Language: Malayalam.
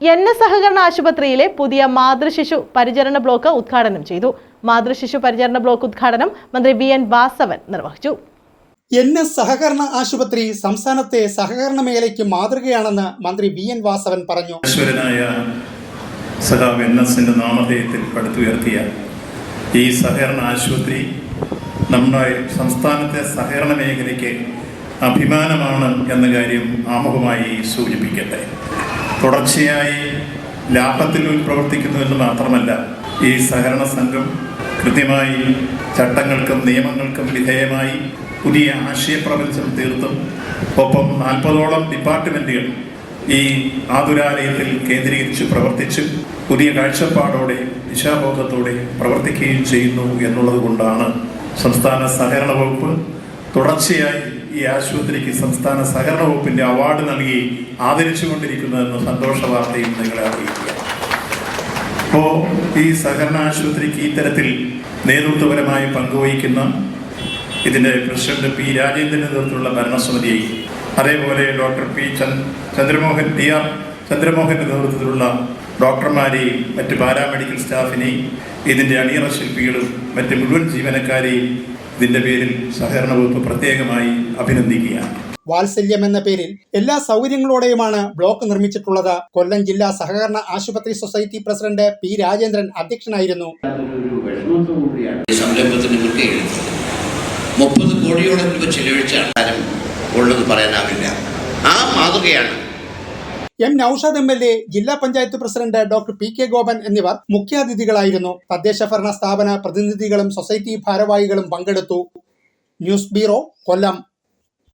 എൻ എസ് സഹകരണ ആശുപത്രിയിലെ പുതിയ മാതൃശിശു പരിചരണ ബ്ലോക്ക് ഉദ്ഘാടനം ചെയ്തു. മാതൃശിശു പരിചരണ ബ്ലോക്ക് ഉദ്ഘാടനം മന്ത്രി വി എൻ വാസവൻ നിർവഹിച്ചു. എൻ എസ് സഹകരണ ആശുപത്രി സംസ്ഥാനത്തെ സഹകരണ മേഖലയ്ക്ക് മാതൃകയാണെന്ന് മന്ത്രി വി എൻ വാസവൻ പറഞ്ഞു. സഖാവ് എൻ എസിന്റെ നാമധേയത്തിൽ പടുത്തുയർത്തിയ ഈ സഹകരണ ആശുപത്രി നമ്മുടെ സംസ്ഥാനത്തെ സഹകരണ മേഖലയ്ക്ക് അഭിമാനമാണ് എന്ന കാര്യം ആമുഖമായി സൂചിപ്പിക്കട്ടെ. തുടർച്ചയായി ലാഭത്തിൽ പ്രവർത്തിക്കുന്നു എന്ന് മാത്രമല്ല ഈ സഹകരണ സംഘം കൃത്യമായി ചട്ടങ്ങൾക്കും നിയമങ്ങൾക്കും വിധേയമായി പുതിയ ആശയപ്രപഞ്ചം തീർത്തും. ഒപ്പം നാൽപ്പതോളം ഡിപ്പാർട്ട്മെന്റുകൾ ഈ ആതുരാലയത്തിൽ കേന്ദ്രീകരിച്ച് പ്രവർത്തിച്ച് പുതിയ കാഴ്ചപ്പാടോടെ ദിശാബോധത്തോടെ പ്രവർത്തിക്കുകയും ചെയ്യുന്നു എന്നുള്ളത് കൊണ്ടാണ് സംസ്ഥാന സഹകരണ വകുപ്പ് തുടർച്ചയായി ഈ ആശുപത്രിക്ക് സംസ്ഥാന സഹകരണ വകുപ്പിന്റെ അവാർഡ് നൽകി ആദരിച്ചുകൊണ്ടിരിക്കുന്നതെന്ന സന്തോഷ വാർത്തയും നിങ്ങളെ അറിയിക്കുക. അപ്പോൾ ഈ സഹകരണ ആശുപത്രിക്ക് ഇത്തരത്തിൽ നേതൃത്വപരമായി പങ്കുവഹിക്കുന്ന ഇതിന്റെ പ്രസിഡന്റ് പി രാജേന്ദ്രന്റെ നേതൃത്വത്തിലുള്ള ഭരണസമിതിയെ അതേപോലെ doctor P Chandramohan T R ചന്ദ്രമോഹന്റെ നേതൃത്വത്തിലുള്ള ഡോക്ടർമാരെയും മറ്റ് പാരാമെഡിക്കൽ സ്റ്റാഫിനെയും ഇതിന്റെ അണിയറ ശില്പികളും മറ്റ് മുഴുവൻ ജീവനക്കാരെയും ഇതിന്റെ പേരിൽ സഹകരണ വകുപ്പ് പ്രത്യേകമായി അഭിനന്ദിക്കുകയാണ്. വാത്സല്യം എന്ന പേരിൽ എല്ലാ സൗകര്യങ്ങളോടെയുമാണ് ബ്ലോക്ക് നിർമ്മിച്ചിട്ടുള്ളത്. കൊല്ലം ജില്ലാ സഹകരണ ആശുപത്രി സൊസൈറ്റി പ്രസിഡന്റ് പി രാജേന്ദ്രൻ അധ്യക്ഷനായിരുന്നു. മുപ്പത് കോടിയോളം രൂപ ചെലവഴിച്ചാണ് ആരും ഉള്ളത് പറയാനാവില്ല. ആ മാതൃകയാണ് M Noushad M L A ജില്ലാ panchayat president doctor P K Gopan എന്നിവർ മുഖ്യാതിഥികളായിരുന്നു. തദ്ദേശ ഭരണ സ്ഥാപന പ്രതിനിധികളും സൊസൈറ്റി ഭാരവാഹികളും പങ്കെടുത്തു. News bureau Kollam.